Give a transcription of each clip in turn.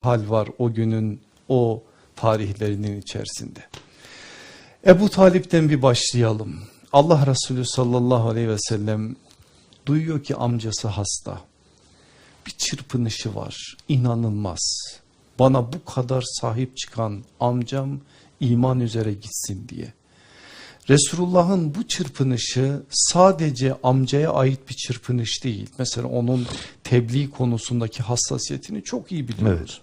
hal var o günün o tarihlerinin içerisinde. Ebu Talip'ten bir başlayalım. Allah Resulü sallallahu aleyhi ve sellem duyuyor ki amcası hasta. Bir çırpınışı var inanılmaz. Bana bu kadar sahip çıkan amcam iman üzere gitsin diye. Resulullah'ın bu çırpınışı sadece amcaya ait bir çırpınış değil. Mesela onun tebliğ konusundaki hassasiyetini çok iyi biliyoruz.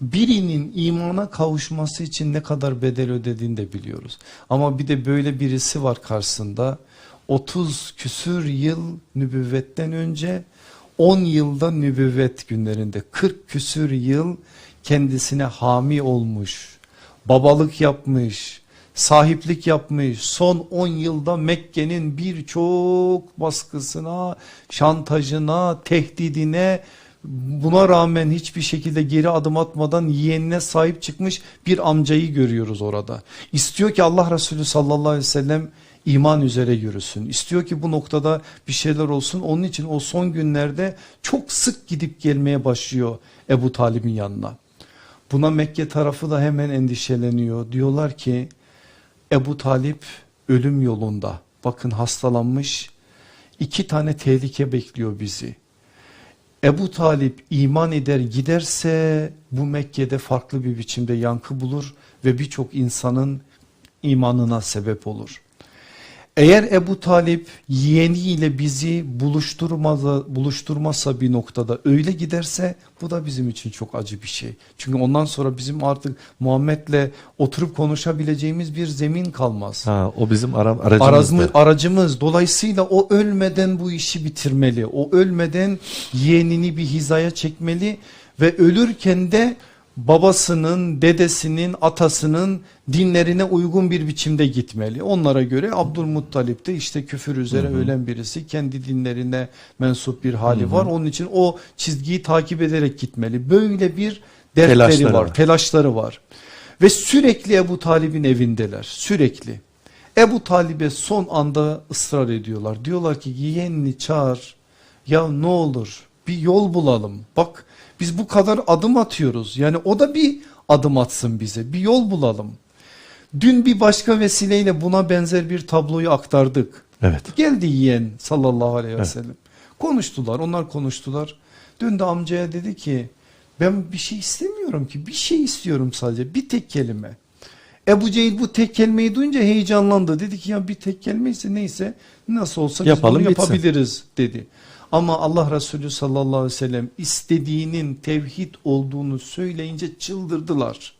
Birinin imana kavuşması için ne kadar bedel ödediğini de biliyoruz. Ama bir de böyle birisi var karşısında 30 küsür yıl nübüvvetten önce 10 yılda nübüvvet günlerinde 40 küsür yıl kendisine hami olmuş, babalık yapmış, sahiplik yapmış. Son 10 yılda Mekke'nin birçok baskısına, şantajına, tehdidine buna rağmen hiçbir şekilde geri adım atmadan yeğenine sahip çıkmış bir amcayı görüyoruz orada. İstiyor ki Allah Resulü sallallahu aleyhi ve sellem iman üzere yürüsün. İstiyor ki bu noktada bir şeyler olsun. Onun için o son günlerde çok sık gidip gelmeye başlıyor Ebu Talib'in yanına. Buna Mekke tarafı da hemen endişeleniyor. Diyorlar ki Ebu Talip ölüm yolunda. Bakın hastalanmış. İki tane tehlike bekliyor bizi. Ebu Talip iman eder giderse bu Mekke'de farklı bir biçimde yankı bulur ve birçok insanın imanına sebep olur. Eğer Ebu Talip yeğeniyle bizi buluşturmasa, buluşturmasa bir noktada öyle giderse bu da bizim için çok acı bir şey. Çünkü ondan sonra bizim artık Muhammed'le oturup konuşabileceğimiz bir zemin kalmaz. Ha, o bizim ara, aracımızdı. Arazmı, aracımız dolayısıyla o ölmeden bu işi bitirmeli. O ölmeden yeğenini bir hizaya çekmeli ve ölürken de babasının, dedesinin, atasının dinlerine uygun bir biçimde gitmeli. Onlara göre Abdülmuttalip de işte küfür üzere Hı hı. ölen birisi kendi dinlerine mensup bir hali Hı hı. var. Onun için o çizgiyi takip ederek gitmeli. Böyle bir dertleri Telaşları var, var. telaşları var. Ve sürekli Ebu Talib'in evindeler sürekli. Ebu Talib'e son anda ısrar ediyorlar. Diyorlar ki yeğenini çağır ya ne olur bir yol bulalım. Bak biz bu kadar adım atıyoruz yani o da bir adım atsın bize bir yol bulalım. Dün bir başka vesileyle buna benzer bir tabloyu aktardık. Evet. Geldi yeğen sallallahu aleyhi ve Evet. sellem. Konuştular onlar konuştular. Dün de amcaya dedi ki ben bir şey istemiyorum ki bir şey istiyorum sadece bir tek kelime. Ebu Cehil bu tek kelimeyi duyunca heyecanlandı. Dedi ki ya bir tek kelime ise neyse nasıl olsa biz Yapalım, bunu bitsin. yapabiliriz dedi. Ama Allah Resulü sallallahu aleyhi ve sellem istediğinin tevhid olduğunu söyleyince çıldırdılar.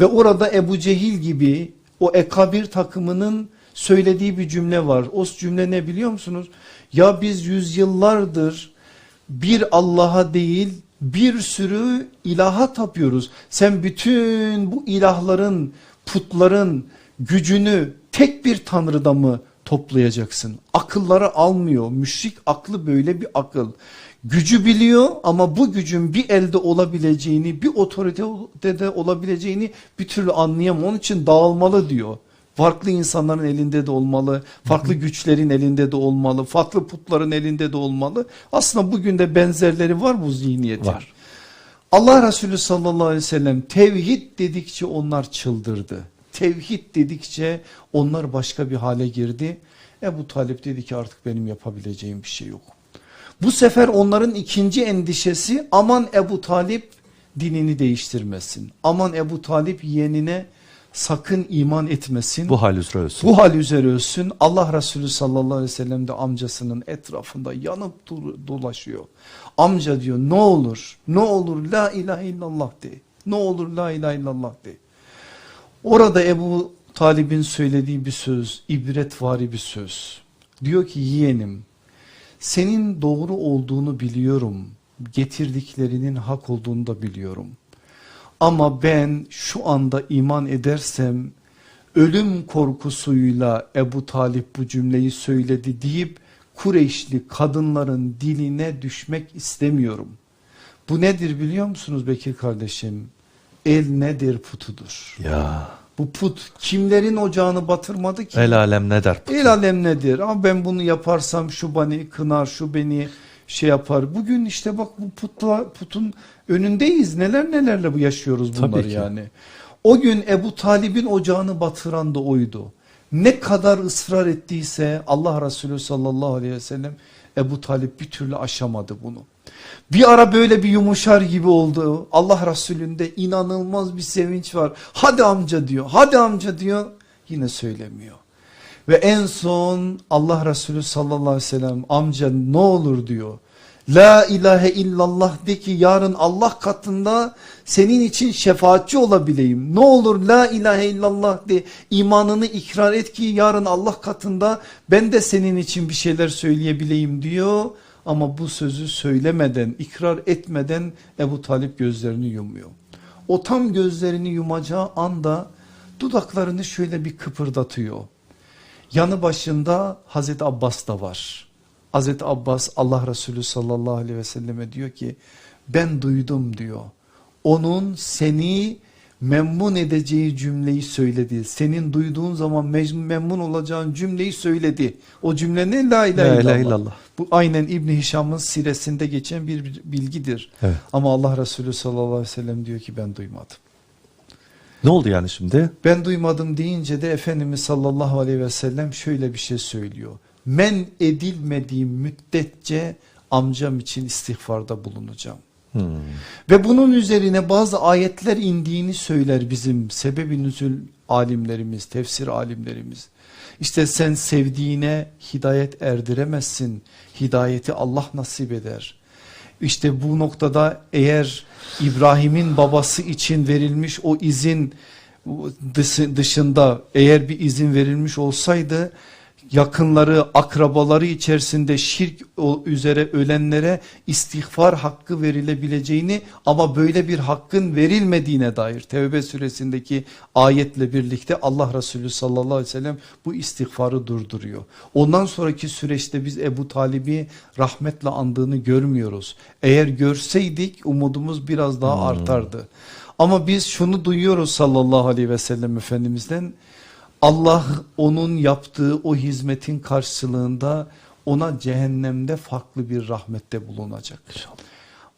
Ve orada Ebu Cehil gibi o ekabir takımının söylediği bir cümle var. O cümle ne biliyor musunuz? Ya biz yüzyıllardır bir Allah'a değil bir sürü ilaha tapıyoruz. Sen bütün bu ilahların, putların gücünü tek bir tanrıda mı toplayacaksın? Akılları almıyor. Müşrik aklı böyle bir akıl. Gücü biliyor ama bu gücün bir elde olabileceğini, bir otoritede olabileceğini bir türlü anlayamıyor. Onun için dağılmalı diyor. Farklı insanların elinde de olmalı, farklı güçlerin elinde de olmalı, farklı putların elinde de olmalı. Aslında bugün de benzerleri var bu zihniyetin. Var. Allah Resulü sallallahu aleyhi ve sellem tevhid dedikçe onlar çıldırdı. Tevhid dedikçe onlar başka bir hale girdi. Ebu Talip dedi ki artık benim yapabileceğim bir şey yok. Bu sefer onların ikinci endişesi aman Ebu Talip dinini değiştirmesin. Aman Ebu Talip yeğenine sakın iman etmesin. Bu hal üzere ölsün. Bu hal üzere ölsün. Allah Resulü sallallahu aleyhi ve sellem de amcasının etrafında yanıp dolaşıyor. Amca diyor ne olur ne olur la ilahe illallah de. Ne olur la ilahe illallah de. Orada Ebu Talib'in söylediği bir söz ibretvari bir söz. Diyor ki yeğenim senin doğru olduğunu biliyorum. Getirdiklerinin hak olduğunu da biliyorum. Ama ben şu anda iman edersem ölüm korkusuyla Ebu Talip bu cümleyi söyledi deyip Kureyşli kadınların diline düşmek istemiyorum. Bu nedir biliyor musunuz Bekir kardeşim? El nedir putudur. Ya. Bu put kimlerin ocağını batırmadı ki? El alem ne der? El alem nedir? Ama ben bunu yaparsam şu beni kınar, şu beni şey yapar. Bugün işte bak bu putla, putun önündeyiz. Neler nelerle bu yaşıyoruz Tabii bunları ki. yani. O gün Ebu Talib'in ocağını batıran da oydu. Ne kadar ısrar ettiyse Allah Resulü sallallahu aleyhi ve sellem Ebu Talip bir türlü aşamadı bunu. Bir ara böyle bir yumuşar gibi oldu. Allah Resulü'nde inanılmaz bir sevinç var. Hadi amca diyor. Hadi amca diyor. Yine söylemiyor. Ve en son Allah Resulü sallallahu aleyhi ve sellem amca ne olur diyor. La ilahe illallah de ki yarın Allah katında senin için şefaatçi olabileyim. Ne olur la ilahe illallah de imanını ikrar et ki yarın Allah katında ben de senin için bir şeyler söyleyebileyim diyor. Ama bu sözü söylemeden ikrar etmeden Ebu Talip gözlerini yumuyor. O tam gözlerini yumacağı anda dudaklarını şöyle bir kıpırdatıyor. Yanı başında Hazreti Abbas da var. Hazreti Abbas Allah Resulü sallallahu aleyhi ve selleme diyor ki ben duydum diyor. Onun seni memnun edeceği cümleyi söyledi. Senin duyduğun zaman memnun olacağın cümleyi söyledi. O cümle ne? La ilahe, La ilahe illallah. illallah. Bu aynen İbni Hişam'ın siresinde geçen bir bilgidir. Evet. Ama Allah Resulü sallallahu aleyhi ve sellem diyor ki ben duymadım. Ne oldu yani şimdi? Ben duymadım deyince de Efendimiz sallallahu aleyhi ve sellem şöyle bir şey söylüyor. Men edilmediğim müddetçe amcam için istiğfarda bulunacağım. Hmm. Ve bunun üzerine bazı ayetler indiğini söyler bizim sebebi nüzül alimlerimiz, tefsir alimlerimiz. İşte sen sevdiğine hidayet erdiremezsin. Hidayeti Allah nasip eder. İşte bu noktada eğer İbrahim'in babası için verilmiş o izin dışı- dışında eğer bir izin verilmiş olsaydı yakınları akrabaları içerisinde şirk üzere ölenlere istiğfar hakkı verilebileceğini ama böyle bir hakkın verilmediğine dair Tevbe suresindeki ayetle birlikte Allah Resulü sallallahu aleyhi ve sellem bu istiğfarı durduruyor. Ondan sonraki süreçte biz Ebu Talib'i rahmetle andığını görmüyoruz. Eğer görseydik umudumuz biraz daha artardı. Ama biz şunu duyuyoruz sallallahu aleyhi ve sellem Efendimiz'den Allah onun yaptığı o hizmetin karşılığında ona cehennemde farklı bir rahmette bulunacak.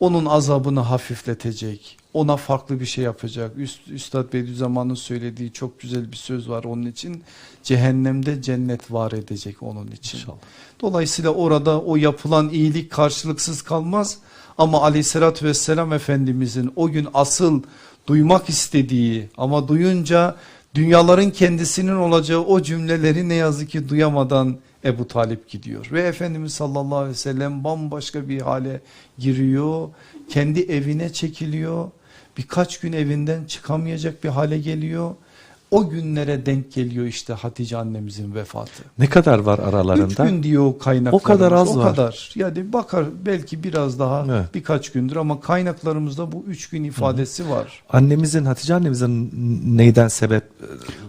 Onun azabını hafifletecek. Ona farklı bir şey yapacak. Üst, Üstad Bediüzzaman'ın söylediği çok güzel bir söz var onun için. Cehennemde cennet var edecek onun için. İnşallah. Dolayısıyla orada o yapılan iyilik karşılıksız kalmaz. Ama aleyhissalatü vesselam Efendimizin o gün asıl duymak istediği ama duyunca dünyaların kendisinin olacağı o cümleleri ne yazık ki duyamadan Ebu Talip gidiyor. Ve Efendimiz sallallahu aleyhi ve sellem bambaşka bir hale giriyor. Kendi evine çekiliyor. Birkaç gün evinden çıkamayacak bir hale geliyor. O günlere denk geliyor işte Hatice annemizin vefatı. Ne kadar var Üç aralarında? gün diyor kaynaklarımız. O kadar az o var. kadar. Yani bakar belki biraz daha Evet. birkaç gündür ama kaynaklarımızda bu üç gün ifadesi var. Annemizin Hatice annemizin neyden sebep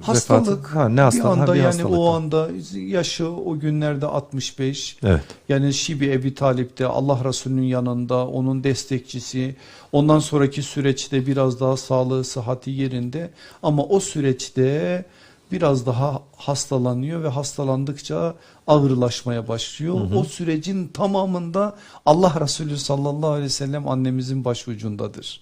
Hastalık. vefatı? Ha, ne bir hastalık? anda ha, bir yani hastalık o anda yaşı o günlerde 65. Evet. Yani Şibi Ebi Talip'te Allah Resulü'nün yanında onun destekçisi. Ondan sonraki süreçte biraz daha sağlığı sıhhati yerinde. Ama o süreçte biraz daha hastalanıyor ve hastalandıkça ağırlaşmaya başlıyor. O sürecin tamamında Allah Resulü sallallahu aleyhi ve sellem annemizin başucundadır.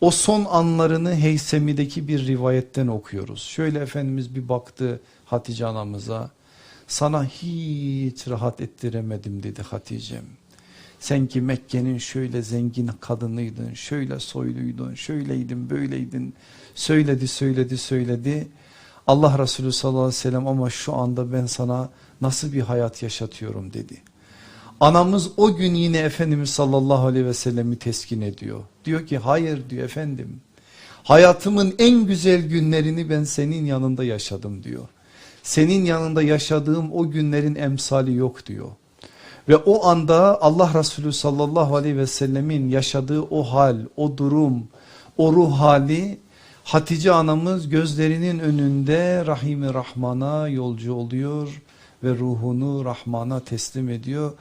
O son anlarını Heysemi'deki bir rivayetten okuyoruz. Şöyle Efendimiz bir baktı Hatice anamıza. Sana hiç rahat ettiremedim dedi Hatice'm. Sen ki Mekke'nin şöyle zengin kadınıydın, şöyle soyluydun, şöyleydin, böyleydin. Söyledi, söyledi, söyledi. Allah Resulü sallallahu aleyhi ve sellem ama şu anda ben sana nasıl bir hayat yaşatıyorum dedi. Anamız o gün yine Efendimiz sallallahu aleyhi ve sellemi teskin ediyor. Diyor ki hayır diyor efendim. Hayatımın en güzel günlerini ben senin yanında yaşadım diyor. Senin yanında yaşadığım o günlerin emsali yok diyor. Ve o anda Allah Resulü sallallahu aleyhi ve sellemin yaşadığı o hal, o durum, o ruh hali Hatice anamız gözlerinin önünde Rahim-i Rahman'a yolcu oluyor ve ruhunu Rahman'a teslim ediyor.